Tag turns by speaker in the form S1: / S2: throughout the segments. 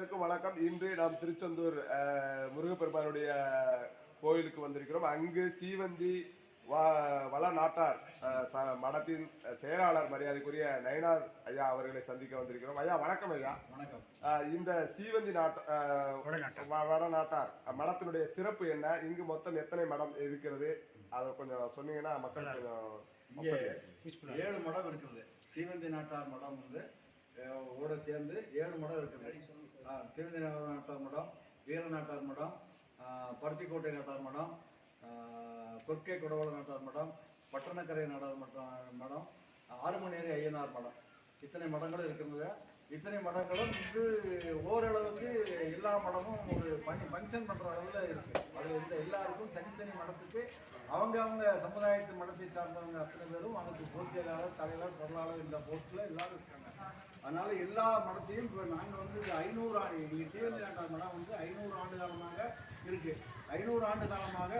S1: அனைவருக்கும் வணக்கம். இன்று நாம் திருச்செந்தூர் முருகப்பெருமானுடைய கோயிலுக்கு வந்திருக்கிறோம். அங்கு சீவந்தி வ- வள நாட்டார் மடத்தின் செயலாளர் மரியாதைக்குரிய நயனார் ஐயா அவர்களை சந்திக்க வந்திருக்கிறோம். ஐயா வணக்கம் ஐயா.
S2: வணக்கம்.
S1: இந்த சீவந்தி நாட்ட அஹ், வ- வட நாட்டார் மடத்தினுடைய சிறப்பு என்ன? இங்கு மொத்தம் எத்தனை மடம் இருக்கிறது? அதை கொஞ்சம் சொன்னீங்கன்னா மக்கள் கொஞ்சம்
S2: ஏழு மடம் இருக்குது. சீவந்தி நாட்டார் மடம் வந்து ஓட சேர்ந்து ஏழு மடம் இருக்குது. ஆ, நாட்டார் மடம் வீர நாட்டார் மடம் பருத்திக்கோட்டை நாட்டார் மடம் கொற்கை குடவள நாட்டார் மடம் பட்டணக்கரை நாட்டார் மடம் மடம் ஆறுமணேரி ஐயனார் மடம். இத்தனை மடங்களும் இருக்கிறது. இத்தனை மடங்களும் வந்து ஓரளவுக்கு எல்லா மடமும் ஒரு பணி ஃபங்க்ஷன் பண்ணுற அளவில் இருக்குது அது வந்து எல்லாருக்கும் தனித்தனி மடத்துக்கு அவங்க அவங்க சமுதாயத்து மடத்தை சார்ந்தவங்க அத்தனை பேரும் அதுக்கு பொதுச் செயலாளர் தலைவர் பொருளாளர் இந்த போஸ்ட்டில் எல்லாரும் இருக்காங்க அதனால எல்லா மடத்தையும் இப்போ நாங்கள் வந்து ஐநூறு ஆண்டு இங்கே சீவந்தி மடம் வந்து ஐநூறு ஆண்டு காலமாக இருக்கு. ஐநூறு ஆண்டு காலமாக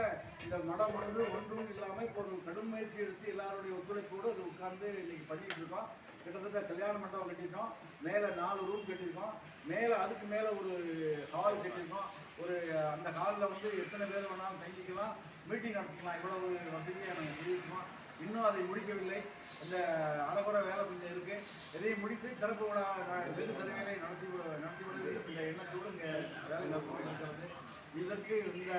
S2: இந்த மடம் வந்து ஒன்றும் இல்லாமல் இப்போ ஒரு கடும் முயற்சி எடுத்து எல்லாருடைய ஒத்துழைப்போடு அது உட்கார்ந்து இன்னைக்கு பண்ணிட்டு இருக்கோம். கிட்டத்தட்ட கல்யாண மண்டபம் கட்டியிருக்கோம். மேலே நாலு ரூம் கட்டியிருக்கோம். மேலே அதுக்கு மேலே ஒரு ஹால் கட்டியிருக்கோம். ஒரு அந்த ஹாலில் வந்து எத்தனை பேர் வேணாலும் தங்கிக்கலாம். மீட்டிங் நடத்திக்கலாம். இவ்வளவு வசதியாக நாங்கள் செஞ்சுருக்கோம் இன்னும் அதை முடிக்கவில்லை. இந்த அறகுற வேலை கொஞ்சம் இருக்கு. இதையும் முடித்து திறப்பு விழா வெகு சலுகைகளை நடத்தி விட- நடத்தி விட வேண்டும். எண்ணத்தோடு இங்கே வேலை நடந்து இதற்கு இந்த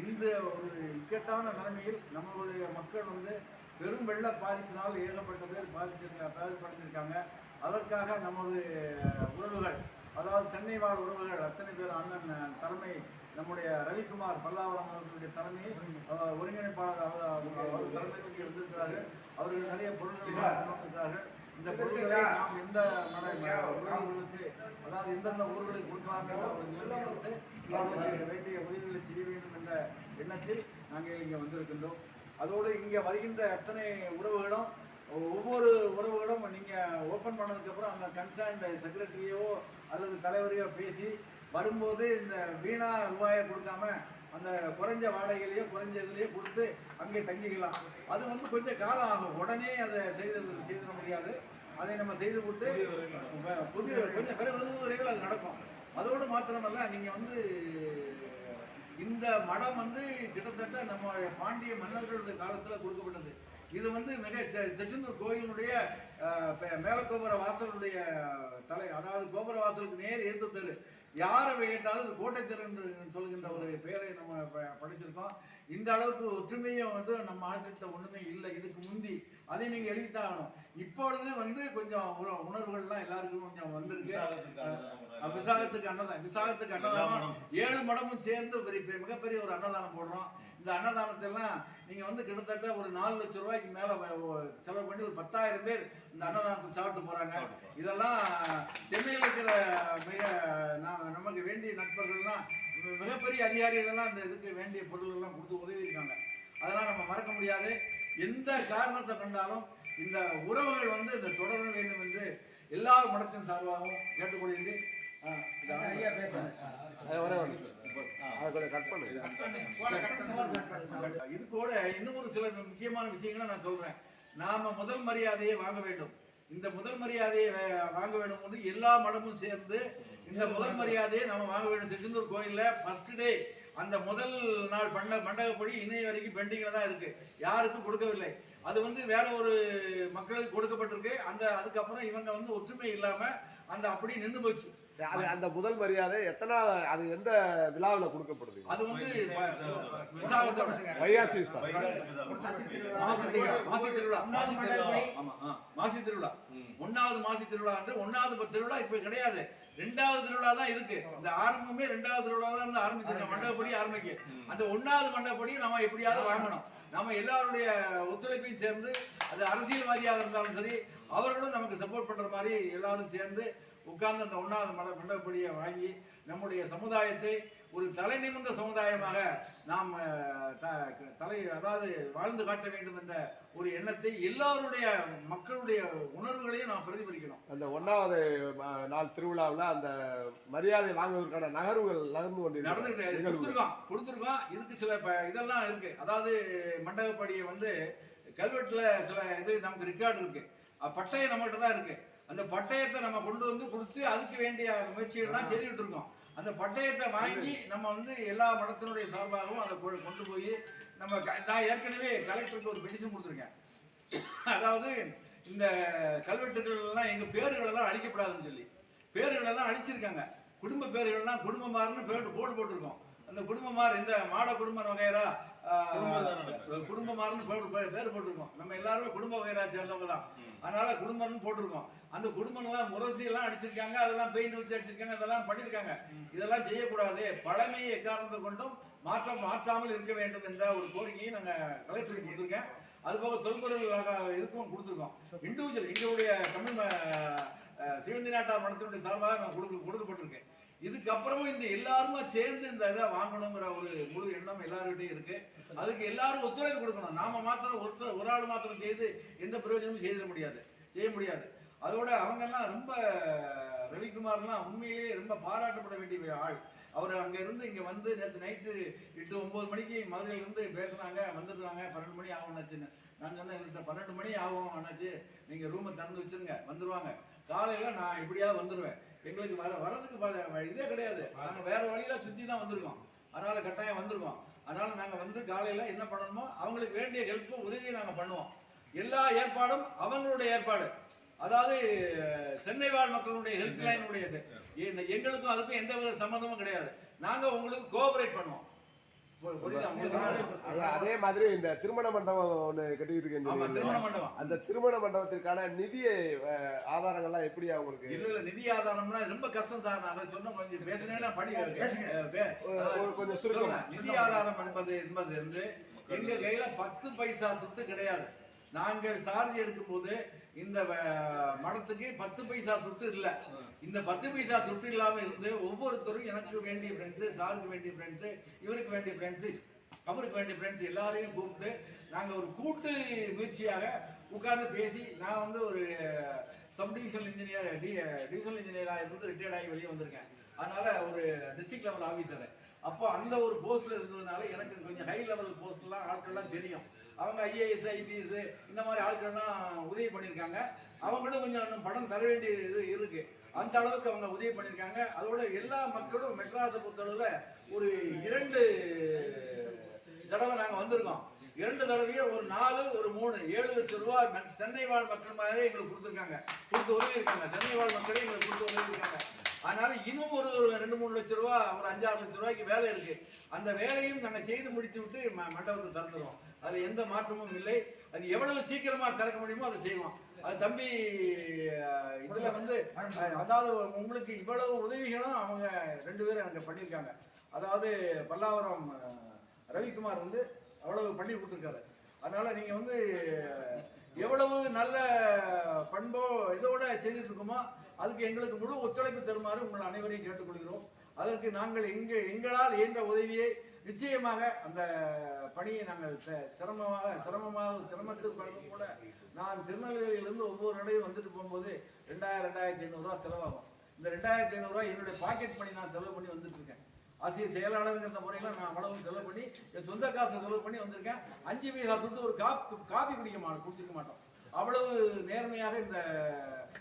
S2: இந்த ஒரு இக்கட்டான நிலைமையில் நம்மளுடைய மக்கள் வந்து பெரும் வெள்ள பாதிப்பினால் ஏகப்பட்ட பேர் பாதிச்சிருக்க பாதிப்படைஞ்சிருக்காங்க. அதற்காக நமது உறவுகள் அதாவது சென்னை வாழ் உறவுகள் அத்தனை பேர் அண்ணன் தலைமை நம்முடைய ரவிக்குமார் பல்லாவரம் அவர்களுடைய தலைமை ஒருங்கிணைப்பாளர் ஒருங்கிணைப்பாளர் அவர்கள் நிறைய பொருட்களை வந்திருக்கிறார்கள் இந்த பொருட்களை நாம் எந்த உறவுகளுக்கு அதாவது எந்தெந்த ஊர்களுக்கு எடுத்து அவர்களுக்கு வேண்டிய உதவிகளை செய்ய வேண்டும் என்ற எண்ணத்தில் நாங்கள் இங்கே வந்திருக்கின்றோம். அதோடு இங்கே வருகின்ற அத்தனை உறவுகளும் ஒவ்வொரு உறவுகளும் நீங்கள் ஓப்பன் பண்ணதுக்கப்புறம் அந்த கன்சர்ன்ட் செக்ரட்டரியோ அல்லது தலைவரையோ பேசி வரும்போது இந்த வீணா ரூபாயை கொடுக்காம அந்த குறைஞ்ச வாடகையிலையோ குறைஞ்ச இதுலையோ கொடுத்து அங்கே தங்கிக்கலாம். அது வந்து கொஞ்சம் காலம் ஆகும். உடனே அதை செய்து செய்திட முடியாது. அதை நம்ம செய்து கொடுத்து புதிய கொஞ்சம் பிறகு விரைவில் அது நடக்கும். அதோடு மாத்திரமல்ல நீங்கள் வந்து இந்த மடம் வந்து கிட்டத்தட்ட நம்மளுடைய பாண்டிய மன்னர்களுடைய காலத்தில் கொடுக்கப்பட்டது. இது வந்து மிக திருச்செந்தூர் கோயிலுடைய மேலக்கோபுர வாசலுடைய தலை அதாவது கோபுர வாசலுக்கு நேர் ஏத்து தெரு யாரை கேட்டாலும் இது கோட்டை என்று சொல்கின்ற ஒரு பெயரை நம்ம படிச்சிருக்கோம். இந்த அளவுக்கு ஒற்றுமையும் வந்து நம்ம ஆட்கிட்ட ஒண்ணுமே இல்லை. இதுக்கு முந்தி அதை நீங்க எழுதித்தான் ஆகணும் இப்பொழுது வந்து கொஞ்சம் உண- உணர்வுகள்லாம் எல்லாருக்கும் கொஞ்சம் வந்திருக்கு. விசாகத்துக்கு அன்னதானம் விசாகத்துக்கு அன்னதானம். ஏழு மடமும் சேர்ந்து பெரிய பெரிய- மிகப்பெரிய ஒரு அன்னதானம் போடுறோம். இந்த அன்னதானத்தை எல்லாம் நீங்க வந்து கிட்டத்தட்ட ஒரு நாலு லட்சம் ரூபாய்க்கு மேல செலவு பண்ணி ஒரு பத்தாயிரம் பேர் இந்த அன்னதானத்தை சாப்பிட்டு போறாங்க. இதெல்லாம் சென்னையில் இருக்கிற மிக நமக்கு வேண்டிய நண்பர்கள்லாம் மி- மிகப்பெரிய அதிகாரிகள் எல்லாம் இந்த இதுக்கு வேண்டிய பொருள் எல்லாம் கொடுத்து உதவி இருக்காங்க அதெல்லாம் நம்ம மறக்க முடியாது. எந்த காரணத்தை கண்டாலும் இந்த உறவுகள் வந்து இந்த தொடர வேண்டும் என்று எல்லா மடத்தின் சார்பாகவும் கேட்டுக்கொள்கின்றேன் ஐயா பேசுறேன்
S1: அது கொஞ்சம் கட் பண்ணுங்க
S2: இது கூட இன்னும் ஒரு சில முக்கியமான விஷயங்களை நான் சொல்றேன். நாம முதல் மரியாதையை வாங்க வேண்டும். இந்த முதல் மரியாதையை வாங்க வேண்டும் வந்து எல்லா மடமும் சேர்ந்து இந்த முதல் மரியாதையை நம்ம வாங்க வேண்டும். திருச்செந்தூர் கோயில்ல ஃபர்ஸ்ட் டே அந்த முதல் நாள் பண்ண மண்டகப்படி இன்னைய வரைக்கும் பெண்டிங்ல தான் இருக்கு. யாருக்கும் கொடுக்கவில்லை. அது வந்து வேற ஒரு மக்களுக்கு கொடுக்கப்பட்டிருக்கு. அந்த அதுக்கப்புறம் இவங்க வந்து ஒற்றுமை இல்லாம அந்த அப்படியே நின்று போச்சு.
S1: அது அந்த முதல் மரியாதை எத்தனை அது எந்த விழாவில் கொடுக்கப்படுது?
S2: அது வந்து
S1: வைகாசி.
S2: மாசி திருவிழா. மாசி திருவிழா. ஒன்னாவது மாசி திருவிழா. வந்து ஒன்னாவது திருவிழா இப்ப கிடையாது. ரெண்டாவது திருவிழா தான் இருக்கு. இந்த ஆரம்பமே ரெண்டாவது திருவிழா தான் இருந்து ஆரம்பிச்சிருக்க மண்டபப்படி ஆரம்பிக்கு. அந்த ஒன்னாவது மண்டபப்படி நம்ம எப்படியாவது வாங்கணும். நாம எல்லாருடைய ஒத்துழைப்பையும் சேர்ந்து அது அரசியல்வாதியாக இருந்தாலும் சரி அவர்களும் நமக்கு சப்போர்ட் பண்ற மாதிரி எல்லாரும் சேர்ந்து உட்கார்ந்து அந்த ஒன்னாவது மட மண்டபப்படியை வாங்கி நம்முடைய சமுதாயத்தை ஒரு தலை நிமிர்ந்த சமுதாயமாக நாம் தலை அதாவது வாழ்ந்து காட்ட வேண்டும் என்ற ஒரு எண்ணத்தை எல்லாருடைய மக்களுடைய உணர்வுகளையும் நாம் பிரதிபலிக்கணும்.
S1: அந்த ஒன்னாவது அஹ், நாள் திருவிழாவில் அந்த மரியாதை வாங்குவதற்கான நகர்வுகள் நகர்ந்து கொண்டிருக்கிறது.
S2: நடந்துகிட்டு. கொடுத்துருக்கோம். கொடுத்துருக்கோம். இதுக்கு சில இதெல்லாம் இருக்கு. அதாவது மண்டபப்படியை வந்து கல்வெட்டுல சில இது நமக்கு ரெக்கார்டு இருக்கு. அஹ் பட்டயம் நம்மகிட்ட தான் இருக்கு. அந்த பட்டயத்தை நம்ம கொண்டு வந்து கொடுத்து அதுக்கு வேண்டிய முயற்சிகள்லாம் செய்துட்டு இருக்கோம் அந்த பட்டயத்தை வாங்கி நம்ம வந்து எல்லா மடத்தினுடைய சார்பாகவும் அதை கொண்டு போய் நம்ம நான் ஏற்கனவே கலெக்டருக்கு ஒரு பெட்டிஷன் கொடுத்துருக்கேன். அதாவது இந்த கல்வெட்டுகள் எல்லாம் எங்க பேர்கள் எல்லாம் அழிக்கப்படாதுன்னு சொல்லி. பேர்கள் எல்லாம் அழிச்சிருக்காங்க. குடும்ப பேர்கள்லாம் குடும்பமாறுன்னு பேர் போர்டு போட்டிருக்கோம். அந்த குடும்பமார் இந்த மாட குடும்ப வகைரா குடும்பமாறுன்னு பேர் போட்டிருக்கோம். நம்ம எல்லாருமே குடும்ப வகைரா சேர்ந்தவங்க தான் அதனால குடும்பம்னு போட்டிருக்கோம். அந்த குடும்பம்லாம் முரசி எல்லாம் அடிச்சிருக்காங்க அதெல்லாம் பெயிண்ட் வச்சு அடிச்சிருக்காங்க அதெல்லாம் பண்ணிருக்காங்க இதெல்லாம் செய்யக்கூடாது. பழமையை எக்காரணத்தை கொண்டும் மாற்றம் மாற்றாமல் இருக்க வேண்டும் என்ற ஒரு கோரிக்கையை நாங்க கலெக்டருக்கு கொடுத்துருக்கேன். அது போக தொல்பொருள் இதுக்கும் கொடுத்துருக்கோம். இண்டிவிஜுவல் எங்களுடைய தமிழ் சிவந்தி நாட்டார் மடத்தினுடைய சார்பாக நான் கொடுக்க கொடுக்கப்பட்டிருக்கேன். இதுக்கப்புறமும் இந்த எல்லாருமா சேர்ந்து இந்த இதை வாங்கணுங்கிற ஒரு முழு எண்ணம் எல்லாருக்கிட்டையும் இருக்கு. அதுக்கு எல்லாரும் ஒத்துழைப்பு கொடுக்கணும். நாம மாத்திரம் ஒருத்தர் ஒரு ஆள் மாத்திரம் செய்து எந்த பிரயோஜனமும் செய்திட முடியாது. செய்ய முடியாது. அதோட அவங்கெல்லாம் ரொம்ப ரவிக்குமார்லாம் உண்மையிலேயே ரொம்ப பாராட்டப்பட வேண்டிய ஆள். அவர் அங்க இருந்து இங்க வந்து நேற்று நைட்டு எட்டு ஒன்பது மணிக்கு மதுரையில இருந்து பேசுனாங்க வந்துடுறாங்க. பன்னெண்டு மணி ஆகும் ஆச்சுன்னு நான் சொன்னேன் என்கிட்ட பன்னெண்டு மணி ஆகும். ஆனாச்சு. நீங்க ரூமை திறந்து வச்சிருங்க. வந்துருவாங்க. காலையில நான் எப்படியாவது வந்துருவேன். எங்களுக்கு வர வரதுக்கு இதே கிடையாது. நாங்க வேற வழியில சுத்தி தான் வந்திருக்கோம். அதனால கட்டாயம் வந்திருக்கோம். அதனால நாங்க வந்து காலையில என்ன பண்ணணுமோ அவங்களுக்கு வேண்டிய ஹெல்ப்பும் உதவியும் நாங்க பண்ணுவோம். எல்லா ஏற்பாடும் அவங்களுடைய ஏற்பாடு. அதாவது சென்னை வாழ் மக்களுடைய ஹெல்ப் லைனுடைய எங்களுக்கும் அதுக்கும் எந்த வித சம்மந்தமும் கிடையாது. நாங்க உங்களுக்கு கோஆபரேட் பண்ணுவோம்.
S1: அதே- மாதிரி இந்த திருமண மண்டபம் ஒண்ணு கட்டிட்டு
S2: மண்டபம்.
S1: அந்த திருமண மண்டபத்திற்கான நிதி ஆதாரங்கள்லாம் எப்படி அவங்களுக்கு
S2: இல்ல இல்ல நிதி ஆதாரம்னா ரொம்ப கஷ்டம் சார். நான் அதை சொன்ன கொஞ்சம் பேசுனேன்னா படி
S1: கொஞ்சம் சுருக்கம்.
S2: நிதி ஆதாரம் என்பது என்பது வந்து எங்க கையில பத்து பைசா துட்டு கிடையாது. நாங்கள் சார்ஜ் எடுக்கும் போது இந்த மடத்துக்கு பத்து பைசா துட்டு இல்ல. இந்த பத்து பைசா துட்டு இல்லாமல் இருந்து ஒவ்வொருத்தரும் எனக்கு வேண்டிய ஃப்ரெண்ட்ஸு சாருக்கு வேண்டிய ஃப்ரெண்ட்ஸ் இவருக்கு வேண்டிய ஃப்ரெண்ட்ஸ் அவருக்கு வேண்டிய ஃப்ரெண்ட்ஸ் எல்லாரையும் கூப்பிட்டு நாங்கள் ஒரு கூட்டு முயற்சியாக உட்கார்ந்து பேசி நான் வந்து ஒரு சப்டிவிஷன் இன்ஜினியர் டி டிவிஷனல் இன்ஜினியராக இருந்து ரிட்டையர்ட் ஆகி வெளியே வந்திருக்கேன். அதனால ஒரு டிஸ்ட்ரிக்ட் லெவல் ஆஃபீஸர் அப்போ அந்த ஒரு போஸ்ட்டில் இருந்ததுனால எனக்கு கொஞ்சம் ஹை லெவல் போஸ்ட்லாம் ஆட்கள்லாம் தெரியும். அவங்க ஐஏஎஸ் ஐபிஎஸ் இந்த மாதிரி ஆட்கள்லாம் உதவி பண்ணியிருக்காங்க. அவங்களும் கொஞ்சம் இன்னும் படம் தர வேண்டிய இது இருக்குது அந்த அளவுக்கு அவங்க உதவி பண்ணியிருக்காங்க. அதோட எல்லா மக்களும் மெட்ராஸை பொறுத்தளவுல ஒரு இரண்டு தடவை நாங்க வந்திருக்கோம். இரண்டு தடவையும் ஒரு நாலு ஒரு மூணு ஏழு லட்சம் ரூபாய் சென்னை வாழ் மக்கள் மாதிரி எங்களுக்கு கொடுத்துருக்காங்க. கொடுத்து உதவி இருக்காங்க சென்னை வாழ் மக்களே எங்களுக்கு கொடுத்து உதவி இருக்காங்க அதனால இன்னும் ஒரு ரெண்டு மூணு லட்சம் ரூபா ஒரு அஞ்சாறு லட்ச ரூபாய்க்கு வேலை இருக்கு. அந்த வேலையும் நாங்க செய்து முடித்து விட்டு ம- மண்டபத்தை திறந்துருவோம். அது எந்த மாற்றமும் இல்லை. அது எவ்வளவு சீக்கிரமா திறக்க முடியுமோ அதை செய்வோம். அது தம்பி இதுல வந்து அதாவது உங்களுக்கு இவ்வளவு உதவிகளும் அவங்க ரெண்டு பேரும் எனக்கு பண்ணியிருக்காங்க. அதாவது பல்லாவரம் ரவிக்குமார் வந்து அவ்வளவு பண்ணி கொடுத்துருக்காரு. அதனால நீங்க வந்து எவ்வளவு நல்ல பண்போ இதோட செய்துட்டு இருக்கோமோ அதுக்கு எங்களுக்கு முழு ஒத்துழைப்பு தருமாறு உங்கள் அனைவரையும் கேட்டுக்கொள்கிறோம். அதற்கு நாங்கள் எங்கள் எங்களால் இயன்ற உதவியை நிச்சயமாக அந்த பணியை நாங்கள் சிரமமாக சிரமமாக சிரமத்துக்கு பிறகு கூட நான் திருநெல்வேலியிலிருந்து ஒவ்வொரு இடையும் வந்துட்டு போகும்போது ரெண்டாயிரம் ரெண்டாயிரத்தி ஐநூறுரூவா செலவாகும். இந்த ரெண்டாயிரத்தி ஐநூறுரூவா என்னுடைய பாக்கெட் பண்ணி நான் செலவு பண்ணி வந்துட்டு இருக்கேன். ஆசிரியர் செயலாளருங்கிற முறையில் நான் அவ்வளவு செலவு பண்ணி என் சொந்த காசை செலவு பண்ணி வந்திருக்கேன். அஞ்சு பைசா துட்டு ஒரு காப்பி காப்பி குடிக்க மாட்டோம் குடிச்சிருக்க மாட்டோம். அவ்வளவு நேர்மையாக இந்த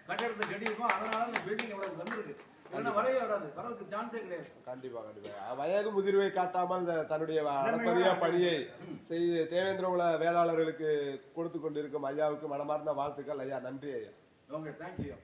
S2: கட்டடத்தை கட்டியிருக்கோம் அதனால இந்த பில்டிங் இவ்வளவு வந்திருக்கு. இல்லைன்னா வரவே வராது. வரதுக்கு சான்ஸே கிடையாது.
S1: கண்டிப்பா கண்டிப்பா. வயது முதிர்வை காட்டாமல் தன்னுடைய அளப்பரிய பணியை செய்து தேவேந்திரகுல வேளாளர்களுக்கு கொடுத்து கொண்டிருக்கும் ஐயாவுக்கு மனமார்ந்த வாழ்த்துக்கள் ஐயா. நன்றி ஐயா.
S2: Okay thank you